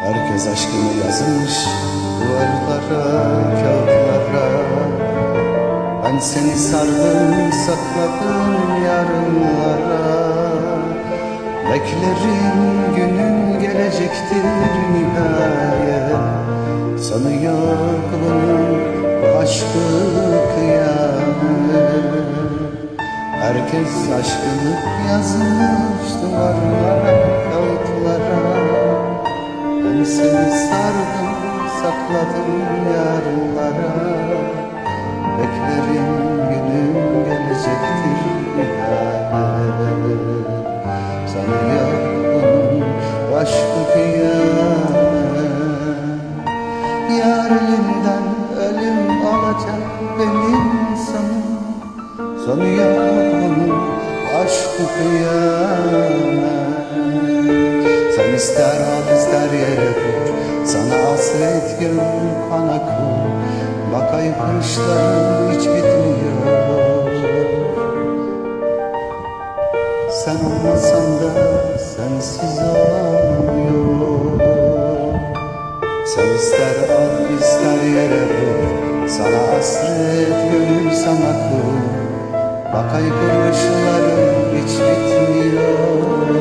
Herkes aşkını yazmış duvarlara, kağıtlara. Ben seni sardım, sakladım yarınlara. Beklerim günün gelecektir nihayet. Sanıyor kulunun bu aşkı kıyamet. Herkes aşkını yazmış duvarlara, sardım, sakladım yarınlara. Beklerim günün gelecektir nihayet Sanıyorum aşkı kıyamet Yar ölüm alacak benim sanım Sanıyorum aşkı kıyamet Sen ister al ister yere gönül kana kur Bak ay kışların hiç bitmiyor. Sen olmasan da sensiz olmuyor Sen ister al ister yere vur. Sana hasret gönül sana kur Bak ay kuruşların hiç bitmiyor